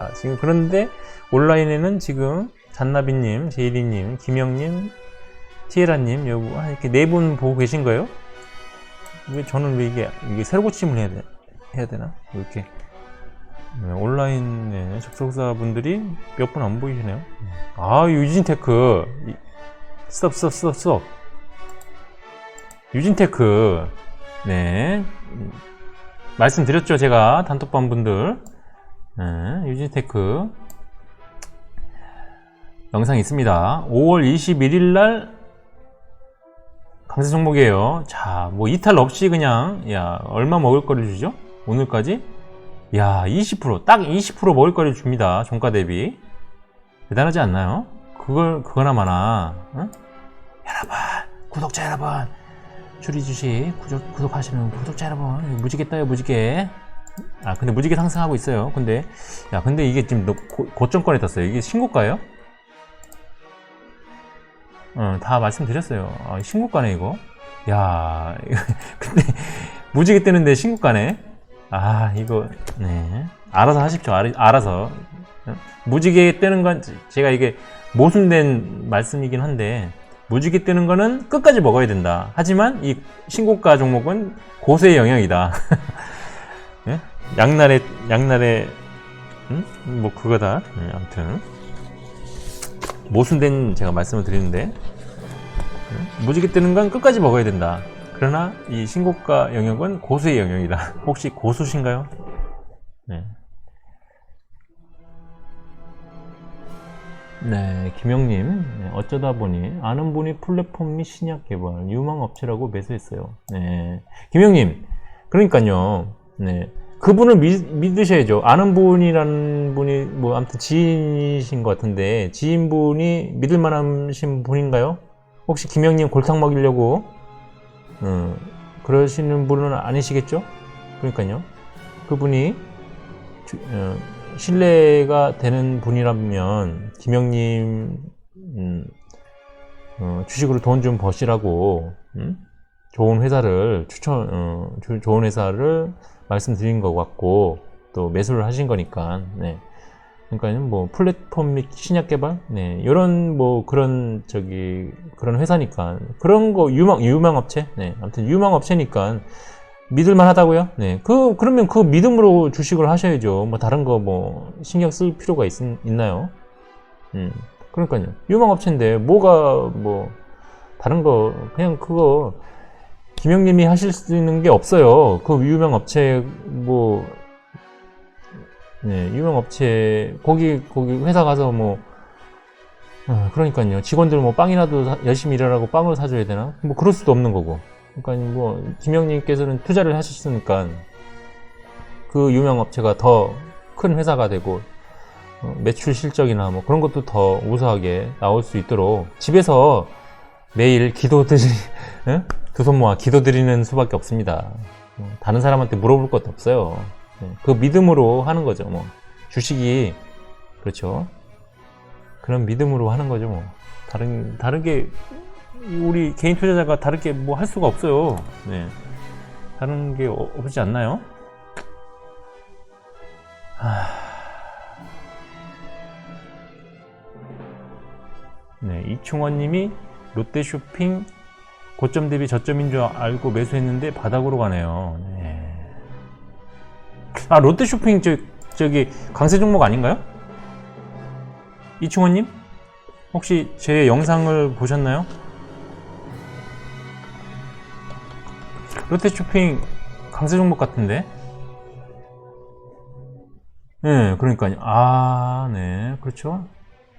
아, 지금 그런데 온라인에는 지금 잔나비님, 제이리님, 김영님, 티에라님, 여기 아, 이렇게 네 분 보고 계신 거예요? 왜 저는 왜 이게 이게 새로 고침을 해야 돼 해야 되나? 이렇게. 네, 온라인에 접속자 분들이 몇 분 안 보이시네요. 아 유진테크. 이- 스톱 스톱 스톱 스톱. 유진테크. 네. 음, 말씀드렸죠 제가 단톡방 분들 네, 유진테크. 영상 있습니다. 5월 21일 날 강세 종목이에요. 자 뭐 이탈 없이 그냥 야 얼마 먹을 거를 주죠? 오늘까지? 야 20%딱 20% 먹을 거를 줍니다. 종가 대비. 대단하지 않나요? 그걸 그거나마나 응? 여러분 구독자 여러분 추리 주식 구독, 구독하시는 구독자 여러분 무지개 떠요 무지개 아 근데 무지개 상승하고 있어요 근데 야 근데 이게 지금 너 고, 고점권에 떴어요 이게 신고가예요? 어, 다 말씀드렸어요 아, 신고가네 이거 야 근데 무지개 뜨는데 신고가네 아 이거 네 알아서 하십시오 알, 알아서 어? 무지개 뜨는 건 제가 이게 모순된 말씀이긴 한데 무지개 뜨는 거는 끝까지 먹어야 된다. 하지만 이 신고가 종목은 고수의 영역이다. 예? 양날의 양날의 음? 뭐 그거다. 예, 아무튼 모순된 제가 말씀을 드리는데 예? 무지개 뜨는 건 끝까지 먹어야 된다. 그러나 이 신고가 영역은 고수의 영역이다. 혹시 고수신가요? 네. 네, 김영님. 네, 어쩌다 보니 아는 분이 플랫폼 및 신약 개발, 유망 업체라고 매수했어요. 네, 김영님. 그러니까요. 네, 그분을 믿, 믿으셔야죠. 아는 분이라는 분이 뭐 아무튼 지인이신 것 같은데 지인분이 믿을 만하신 분인가요? 혹시 김영님 골탕 먹이려고 어, 그러시는 분은 아니시겠죠? 그러니까요. 그분이 주- 어, 신뢰가 되는 분이라면 김영님 음, 어, 주식으로 돈 좀 버시라고 음? 좋은 회사를 추천 어, 조- 좋은 회사를 말씀드린 것 같고 또 매수를 하신 거니까 네. 그러니까 뭐 플랫폼 및 신약 개발 네 이런 뭐 그런 저기 그런 회사니까 그런 거 유망 유망 업체 네 아무튼 유망 업체니까 믿을만 하다고요? 네. 그, 그러면 그 믿음으로 주식을 하셔야죠. 뭐, 다른 거 뭐, 신경 쓸 필요가 있, 있나요? 음. 그러니까요. 유망 업체인데, 뭐가 뭐, 다른 거, 그냥 그거, 김영님이 하실 수 있는 게 없어요. 그 유명 업체, 뭐, 네, 유명 업체, 거기, 거기 회사 가서 뭐, 아, 그러니까요. 직원들 뭐 빵이라도 사- 열심히 일하라고 빵을 사줘야 되나? 뭐, 그럴 수도 없는 거고. 그러니까 뭐 김영님께서는 투자를 하셨으니까 그 유명 업체가 더 큰 회사가 되고 어, 매출 실적이나 뭐 그런 것도 더 우수하게 나올 수 있도록 집에서 매일 기도 드리 두 손 모아 기도드리는 수밖에 없습니다. 어, 다른 사람한테 물어볼 것도 없어요. 네, 그 믿음으로 하는 거죠. 뭐 주식이 그렇죠. 그런 믿음으로 하는 거죠. 뭐 다른 다르게 우리 개인 투자자가 다르게 뭐 할 수가 없어요. 네. 다른 게 어- 없지 않나요? 하... 네, 이충원 님이 롯데 쇼핑 고점 대비 저점인 줄 알고 매수했는데 바닥으로 가네요. 네. 아, 롯데 쇼핑 저, 저기 강세 종목 아닌가요? 이충원 님? 혹시 제 영상을 보셨나요? 롯데 쇼핑 강세 종목 같은데? 네, 그러니까요. 아, 네, 그렇죠.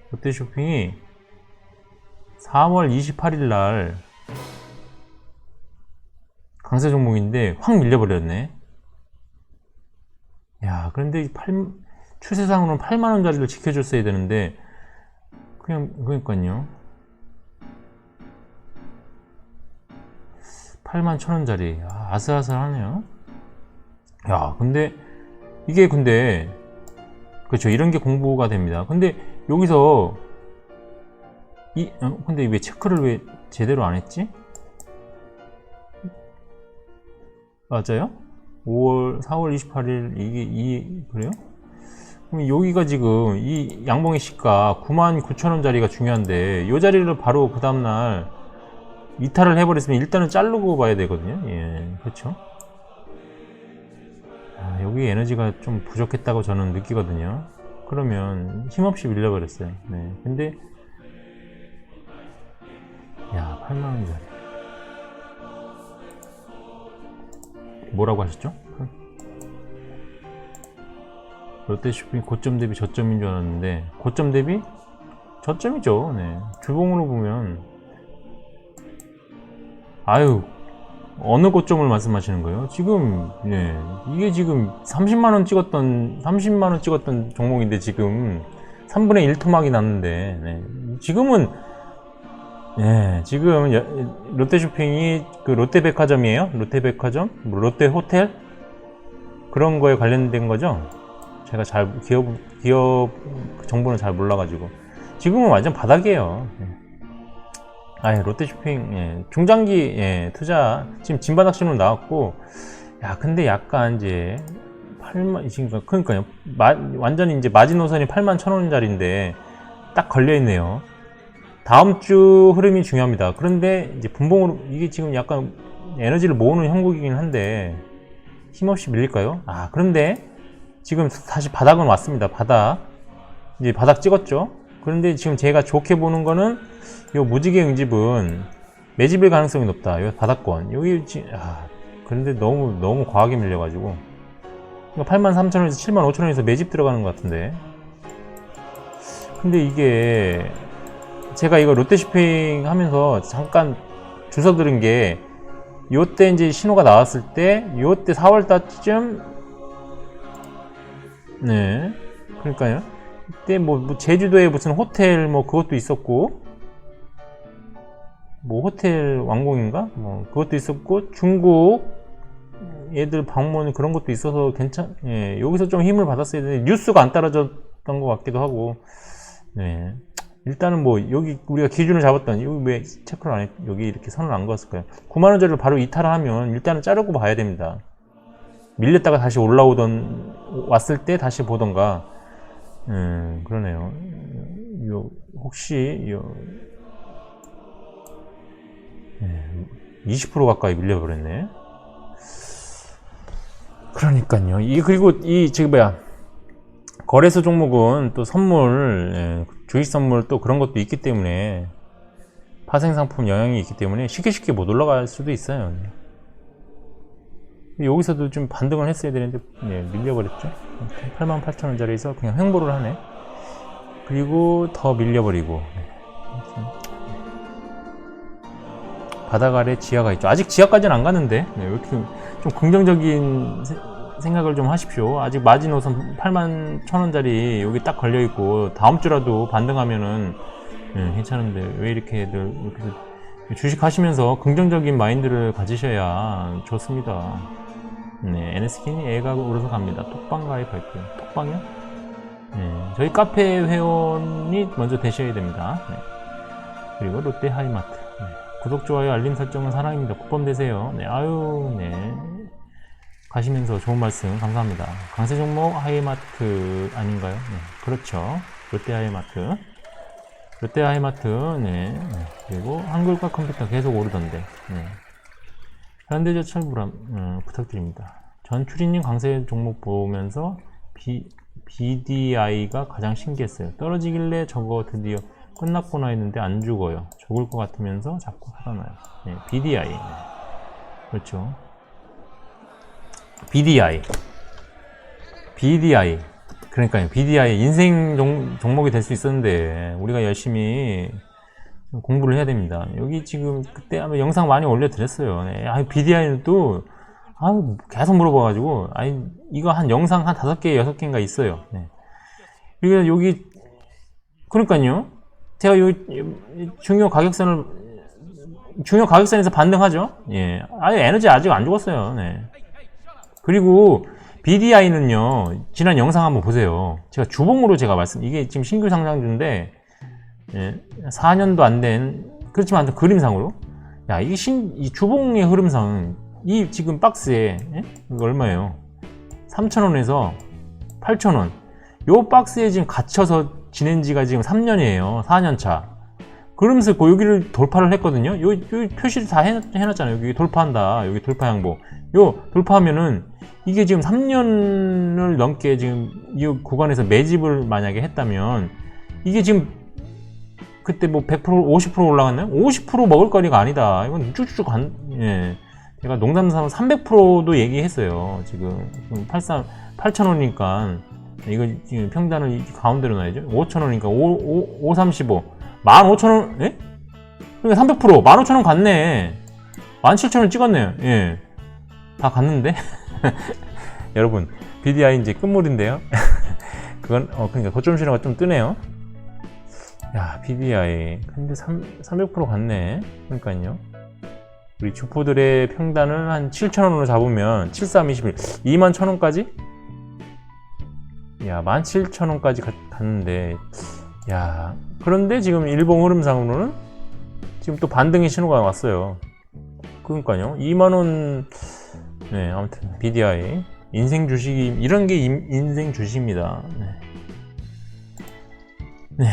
롯데 쇼핑이 4월 28일 날 강세 종목인데 확 밀려버렸네. 야, 그런데 8, 추세상으로는 8만 원짜리를 지켜줬어야 되는데 그냥 그러니까요. 8만 천 원짜리 아, 아슬아슬하네요. 야, 근데 이게 근데 그렇죠. 이런 게 공부가 됩니다. 근데 여기서 이 어, 근데 왜 체크를 왜 제대로 안 했지? 맞아요? 5월 4월 28일 이게 이 그래요? 그럼 여기가 지금 이 양봉의 시가 99,000원짜리가 중요한데 이 자리를 바로 그 다음날 이탈을 해버렸으면 일단은 자르고 봐야 되거든요. 예, 그렇죠. 아, 여기 에너지가 좀 부족했다고 저는 느끼거든요. 그러면 힘없이 밀려버렸어요. 네, 근데 야, 8만 원짜리. 뭐라고 하셨죠? 롯데쇼핑 고점 대비 저점인 줄 알았는데 고점 대비 저점이죠. 네. 주봉으로 보면 아유 어느 고점을 말씀하시는 거예요? 지금 네. 이게 지금 30만 원 찍었던 30만 원 찍었던 종목인데 지금 3분의 1 토막이 났는데 네. 지금은 예, 지금 여- 롯데쇼핑이 그 롯데백화점이에요? 롯데백화점? 뭐 롯데호텔? 그런 거에 관련된 거죠? 제가 잘 기업 기업 정보는 잘 몰라가지고 지금은 완전 바닥이에요. 예. 아, 롯데쇼핑 예, 중장기 예, 투자 지금 진바닥 신호 나왔고, 야 근데 약간 이제 8만 지금 그러니까요 마- 완전히 이제 마지노선이 8만 천 원짜리인데 딱 걸려 있네요. 다음 주 흐름이 중요합니다. 그런데 이제 분봉으로 이게 지금 약간 에너지를 모으는 형국이긴 한데 힘없이 밀릴까요? 아 그런데 지금 다시 바닥은 왔습니다. 바닥 이제 바닥 찍었죠. 그런데 지금 제가 좋게 보는 거는 요 무지개 응집은 매집일 가능성이 높다. 요 바닥권 여기 지- 아 그런데 너무 너무 과하게 밀려가지고 83,000원에서 75,000원에서 매집 들어가는 것 같은데 근데 이게 제가 이거 롯데쇼핑 하면서 잠깐 주워 들은 게 요때 이제 신호가 나왔을 때 요때 4월 달쯤 네. 그러니까요. 이때 뭐, 뭐 제주도에 무슨 호텔 뭐 그것도 있었고 뭐 호텔 왕공인가? 뭐 그것도 있었고 중국 얘들 방문 그런 것도 있어서 괜찮 예 여기서 좀 힘을 받았어야 되는데 뉴스가 안 따라졌던 것 같기도 하고 네 일단은 뭐 여기 우리가 기준을 잡았던 여기 왜 체크를 안 했, 여기 이렇게 선을 안 그었을까요? 9만 원짜리를 바로 이탈하면 일단은 자르고 봐야 됩니다. 밀렸다가 다시 올라오던 왔을 때 다시 보던가. 음 그러네요. 요 혹시 요 예, 20% 가까이 밀려버렸네. 그러니까요. 이 그리고 이 지금 뭐야 거래소 종목은 또 선물, 예, 주식 선물 또 그런 것도 있기 때문에 파생 상품 영향이 있기 때문에 쉽게 쉽게 못 올라갈 수도 있어요. 여기서도 좀 반등을 했어야 되는데 예, 밀려버렸죠. 88,000원짜리에서 그냥 횡보를 하네. 그리고 더 밀려버리고 네. 바닥 아래 지하가 있죠. 아직 지하까지는 안 갔는데 네, 왜 이렇게 좀 긍정적인 세- 생각을 좀 하십시오. 아직 마지노선 8만 천 원짜리 여기 딱 걸려 있고 다음 주라도 반등하면은 예, 괜찮은데 왜 이렇게들 이렇게 주식 하시면서 긍정적인 마인드를 가지셔야 좋습니다. 네, NSK는 애가 오르서 갑니다. 톡방 가입할게요. 톡방이요? 네, 저희 카페 회원이 먼저 되셔야 됩니다. 네. 그리고 롯데 하이마트. 네. 구독, 좋아요, 알림 설정은 사랑입니다. 쿠폰 되세요. 네, 아유, 네. 가시면서 좋은 말씀 감사합니다. 강세 종목 하이마트 아닌가요? 네, 그렇죠. 롯데 하이마트. 롯데 하이마트, 네. 네. 그리고 한글과 컴퓨터 계속 오르던데, 네. 현대제철 불안, 음, 부탁드립니다. 전출인님 강세 종목 보면서 B, BDI가 가장 신기했어요. 떨어지길래 저거 드디어 끝났구나 했는데 안 죽어요. 죽을 것 같으면서 자꾸 살아나요. 네, BDI. 네. 그렇죠. BDI. BDI. 그러니까요. BDI 인생 종, 종목이 될 수 있었는데 우리가 열심히 공부를 해야 됩니다. 여기 지금 그때 아마 영상 많이 올려드렸어요. 네. 아, BDI는 또 아, 계속 물어봐 가지고 아니 이거 한 영상 한 다섯 개 여섯 개인가 있어요. 네. 그리고 여기 그러니까요. 제가 요 중요 가격선을 중요 가격선에서 반등하죠. 예. 아니 에너지 아직 안 죽었어요. 네. 그리고 BDI는요, 지난 영상 한번 보세요. 제가 주봉으로 제가 말씀, 이게 지금 신규 상장주인데, 예, 4년도 안 된, 그렇지만 그림상으로. 야, 이 신, 이 주봉의 흐름상, 이 지금 박스에, 예? 이거 얼마예요? 3,000원에서 8,000원. 요 박스에 지금 갇혀서 지낸 지가 지금 3년이에요. 4년 차. 그러면서 그 여기를 돌파를 했거든요. 요, 요 표시를 다 해, 해놨잖아요. 여기 돌파한다. 여기 돌파 양보. 요 돌파하면은 이게 지금 3년을 넘게 지금 이 구간에서 매집을 만약에 했다면 이게 지금 그때 뭐 100% 50% 올라갔나요? 50% 먹을 거리가 아니다. 이건 쭉쭉 간, 예. 제가 농담 삼아 300%도 얘기했어요. 지금 83, 8,000원이니까 이거 지금 평단을 이 가운데로 놔야죠. 5,000원이니까 5, 5, 5, 35. 15,000원, 예? 그러니까 300%, 15,000원 갔네. 17,000원 찍었네요. 예. 다 갔는데? 여러분, BDI 이제 끝물인데요. 그건, 어, 그러니까 거점 신호가 좀 뜨네요. 야, BDI. 근데 3, 300% 갔네. 그러니까요. 우리 주포들의 평단을 한 7,000원으로 잡으면 7321, 2만 1,000원까지? 야, 17,000원까지 갔는데, 야, 그런데 지금 일봉 흐름상으로는 지금 또 반등의 신호가 왔어요. 그러니까요. 2만원, 네, 아무튼, BDI. 인생 주식이, 이런 게 인- 인생 주식입니다. 네. 네.